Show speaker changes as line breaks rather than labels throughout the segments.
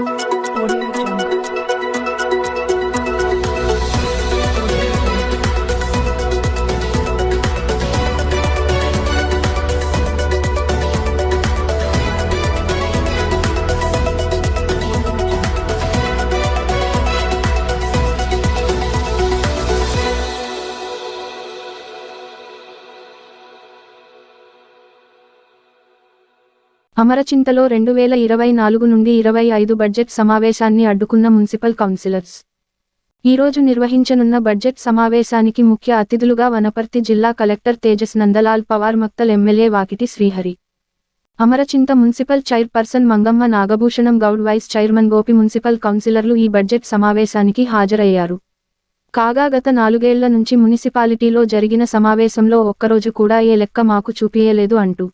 Thank you.
అమరచింతలో రెండు వేల ఇరవై నాలుగు నుండి ఇరవై ఐదు బడ్జెట్ సమావేశాన్ని అడ్డుకున్న మున్సిపల్ కౌన్సిలర్స్. ఈరోజు నిర్వహించనున్న బడ్జెట్ సమావేశానికి ముఖ్య అతిథులుగా వనపర్తి జిల్లా collector Tejas Nandlal Pawar Makthal MLA Vakiti Srihari. Amarchinta municipal chairperson Mangamma Nagabhushanam Goud vice chairman Gopi municipal కౌన్సిలర్లు ఈ బడ్జెట్ సమావేశానికి హాజరయ్యారు. కాగా గత నాలుగేళ్ళ నుంచి మున్సిపాలిటీలో జరిగిన సమావేశంలో ఒక్కరోజు కూడా ఏ లెక్క మాకు చూపియలేదు అంటూ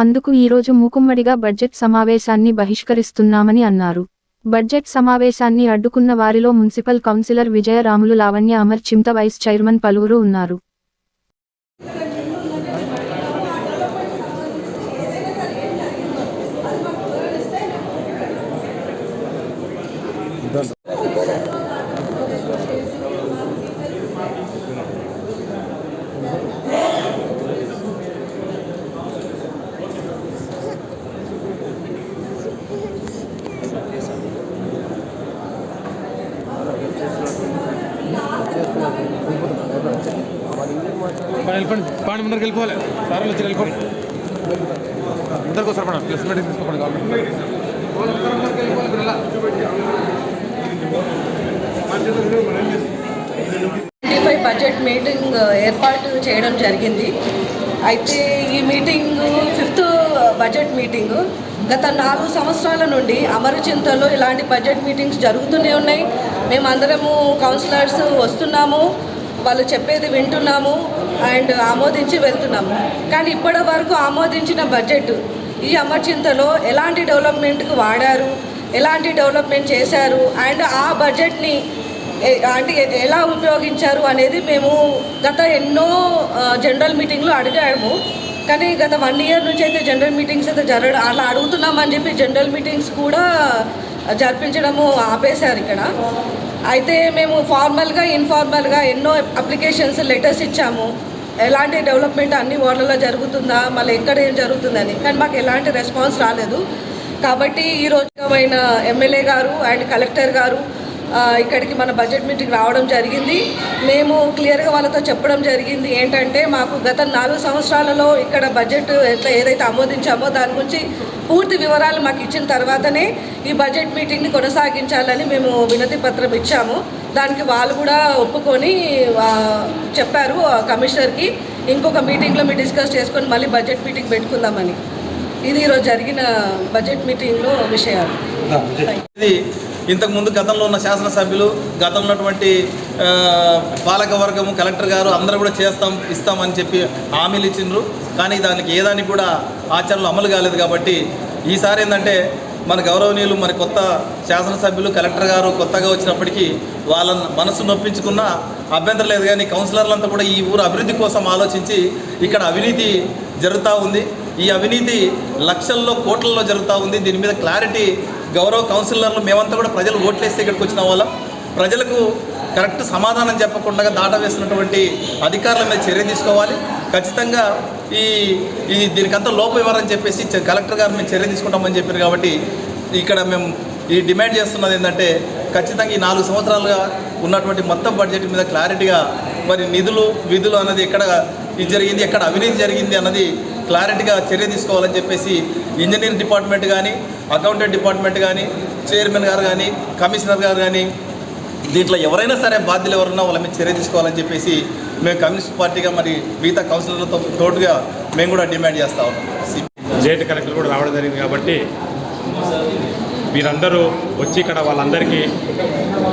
అందుకు ఈరోజు మూకుమ్మడిగా బడ్జెట్ సమావేశాన్ని బహిష్కరిస్తున్నామని అన్నారు. బడ్జెట్ సమావేశాన్ని అడ్డుకున్న వారిలో municipal councillor Vijayaramulu Lavanya Amarchinta vice chairman పలువురు ఉన్నారు.
పని వెళ్ళిపోండి పాండి ముందరికి వెళ్ళిపోవాలి సార్ వచ్చి వెళ్ళిపోండి ముందరికి వస్తారు మేడం ప్లస్ మీటింగ్ తీసుకోండి కావాలి
ట్వంటీ బడ్జెట్ మీటింగ్ ఏర్పాటు చేయడం జరిగింది. అయితే ఈ మీటింగ్ ఫిఫ్త్ బడ్జెట్ మీటింగ్ గత నాలుగు సంవత్సరాల నుండి అమరచింతలో ఇలాంటి బడ్జెట్ మీటింగ్స్ జరుగుతూనే ఉన్నాయి. మేమందరము కౌన్సిలర్స్ వస్తున్నాము. వాళ్ళు చెప్పేది వింటున్నాము అండ్ ఆమోదించి వెళ్తున్నాము. కానీ ఇప్పటి వరకు ఆమోదించిన బడ్జెట్ ఈ అమర్చింతలో ఎలాంటి డెవలప్మెంట్కి వాడారు? ఎలాంటి డెవలప్మెంట్ చేశారు? అండ్ ఆ బడ్జెట్ని అంటే ఎలా ఉపయోగించారు అనేది మేము గత ఎన్నో జనరల్ మీటింగ్లు అడిగాము. కానీ గత వన్ ఇయర్ నుంచి అయితే జనరల్ మీటింగ్స్ అయితే జరగడం అలా అడుగుతున్నామని చెప్పి జనరల్ మీటింగ్స్ కూడా జరిపించడము ఆపేశారు ఇక్కడ. అయితే మేము ఫార్మల్గా ఇన్ఫార్మల్గా ఎన్నో అప్లికేషన్స్ లెటర్స్ ఇచ్చాము. ఎలాంటి డెవలప్మెంట్ అన్ని వార్డులలో జరుగుతుందా మళ్ళీ ఎక్కడ ఏం జరుగుతుందని. కానీ మాకు ఎలాంటి రెస్పాన్స్ రాలేదు. కాబట్టి ఈ రోజుమైన ఎమ్మెల్యే గారు అండ్ కలెక్టర్ గారు ఇక్కడికి మన బడ్జెట్ మీటింగ్ రావడం జరిగింది. మేము క్లియర్గా వాళ్ళతో చెప్పడం జరిగింది. ఏంటంటే మాకు గత నాలుగు సంవత్సరాలలో ఇక్కడ బడ్జెట్ ఎట్లా ఏదైతే ఆమోదించామో దాని గురించి పూర్తి వివరాలు మాకు ఇచ్చిన తర్వాతనే ఈ బడ్జెట్ మీటింగ్ని కొనసాగించాలని మేము వినతి పత్రం ఇచ్చాము. దానికి వాళ్ళు కూడా ఒప్పుకొని చెప్పారు కమిషనర్కి ఇంకొక మీటింగ్లో మీరు డిస్కస్ చేసుకొని మళ్ళీ బడ్జెట్ మీటింగ్ పెట్టుకుందామని. ఇది ఈరోజు జరిగిన బడ్జెట్ మీటింగ్లో విషయాలు.
ఇంతకుముందు గతంలో ఉన్న శాసనసభ్యులు గతంలో ఉన్నటువంటి ఆ, పాలక వర్గము కలెక్టర్ గారు అందరూ కూడా చేస్తాం ఇస్తామని చెప్పి హామీలు ఇచ్చిండ్రు. కానీ దానికి ఏదానికి కూడా ఆచరణలో అమలు కాలేదు కాబట్టి ఈసారి ఏంటంటే మన గౌరవనీయులు మన కొత్త శాసనసభ్యులు కలెక్టర్ గారు కొత్తగా వచ్చినప్పటికీ వాళ్ళ మనసు నొప్పించుకున్న అభ్యంతరం లేదు. కానీ కౌన్సిలర్లంతా కూడా ఈ ఊరు అభివృద్ధి కోసం ఆలోచించి ఇక్కడ అవినీతి జరుగుతూ ఉంది. ఈ అవినీతి లక్షల్లో కోట్లలో జరుగుతూ ఉంది. దీని మీద క్లారిటీ గౌరవ కౌన్సిలర్లు మేమంతా కూడా ప్రజలు ఓట్లేస్తే ఇక్కడికి వచ్చిన వాళ్ళం. ప్రజలకు కరెక్ట్ సమాధానం చెప్పకుండా దాట వేసినటువంటి అధికారుల మీద చర్య తీసుకోవాలి. ఖచ్చితంగా ఈ ఈ దీనికంతా లోపం ఇవ్వాలని చెప్పేసి కలెక్టర్ గారు మేము చర్య తీసుకుంటామని చెప్పారు కాబట్టి ఇక్కడ మేము ఈ డిమాండ్ చేస్తున్నది ఏంటంటే ఖచ్చితంగా ఈ నాలుగు సంవత్సరాలుగా ఉన్నటువంటి మొత్తం బడ్జెట్ మీద క్లారిటీగా మరి నిధులు విధులు అన్నది ఎక్కడ ఇది జరిగింది ఎక్కడ అవినీతి జరిగింది అన్నది క్లారిటీగా చర్య తీసుకోవాలని చెప్పేసి ఇంజనీరింగ్ డిపార్ట్మెంట్ కానీ అకౌంటెంట్ డిపార్ట్మెంట్ కానీ చైర్మన్ గారు కానీ కమిషనర్ గారు కానీ దీంట్లో ఎవరైనా సరే బాధ్యులు ఎవరున్నా వాళ్ళ మీద చర్య తీసుకోవాలని చెప్పేసి మేము కమ్యూనిస్ట్ పార్టీగా మరి మిగతా కౌన్సిలర్లతో తోడుగా మేము కూడా డిమాండ్ చేస్తా ఉన్నాం.
జేట్ కలెక్టర్ కూడా రావడం జరిగింది కాబట్టి వీరందరూ వచ్చి ఇక్కడ వాళ్ళందరికీ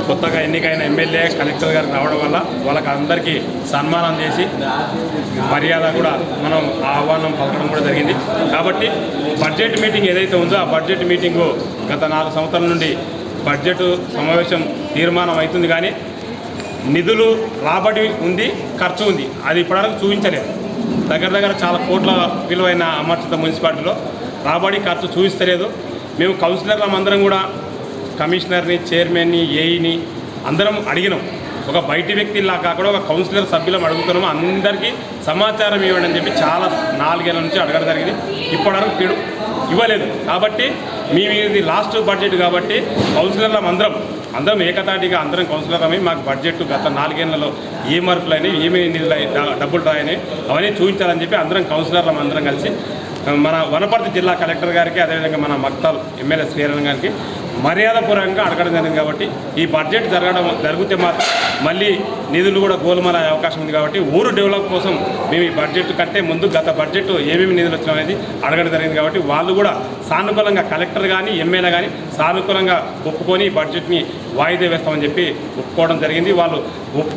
కొత్తగా ఎన్నికైన ఎమ్మెల్యే కలెక్టర్ గారు రావడం వల్ల వాళ్ళకి అందరికీ సన్మానం చేసి మర్యాద కూడా మనం ఆహ్వానం పలకడం కూడా జరిగింది. కాబట్టి బడ్జెట్ మీటింగ్ ఏదైతే ఉందో ఆ బడ్జెట్ మీటింగు గత నాలుగు సంవత్సరాల నుండి బడ్జెట్ సమావేశం తీర్మానం అవుతుంది కానీ నిధులు రాబడి ఉంది ఖర్చు ఉంది. అది ఇప్పటివరకు చూపించలేదు. దగ్గర దగ్గర చాలా కోట్ల విలువైన అమర్చిత మున్సిపాలిటీలో రాబడి ఖర్చు చూపిస్తలేదు. మేము కౌన్సిలర్లం అందరం కూడా కమిషనర్ని చైర్మన్ని ఏఈని అందరం అడిగినాం. ఒక బయటి వ్యక్తిలా కాకుండా ఒక కౌన్సిలర్ సభ్యులం అడుగుతున్నాము. అందరికీ సమాచారం ఇవ్వండి అని చెప్పి చాలా నాలుగేళ్ళ నుంచి అడగడం జరిగింది. ఇప్పటివరకు ఇవ్వలేదు. కాబట్టి మేము ఇది లాస్ట్ బడ్జెట్ కాబట్టి కౌన్సిలర్లం అందరం అందరం ఏకతాటిగా అందరం కౌన్సిలర్లమే మాకు బడ్జెట్ గత నాలుగేళ్ళలో ఏ మార్పులు అయినాయి ఏమేమి నిధులు డబ్బులు రాయని అవన్నీ చూపించాలని చెప్పి అందరం కౌన్సిలర్లం అందరం కలిసి మన వనపర్తి జిల్లా కలెక్టర్ గారికి అదేవిధంగా మన మక్తాల్ ఎమ్మెల్యే శ్రీరణ్ గారికి మర్యాదపూర్వకంగా అడగడం జరిగింది కాబట్టి ఈ బడ్జెట్ జరగడం జరిగితే మాత్రం మళ్ళీ నిధులు కూడా గోల్మాల అవకాశం ఉంది కాబట్టి ఊరు డెవలప్ కోసం మేము ఈ బడ్జెట్ కంటే ముందు గత బడ్జెట్ ఏమేమి నిధులు వచ్చినాయి అనేది అడగడం జరిగింది కాబట్టి వాళ్ళు కూడా సానుకూలంగా కలెక్టర్ కానీ ఎమ్మెల్యే కానీ సానుకూలంగా ఒప్పుకొని ఈ బడ్జెట్ని వాయిదా వేస్తామని చెప్పి ఒప్పుకోవడం జరిగింది. వాళ్ళు ఒప్పుకొని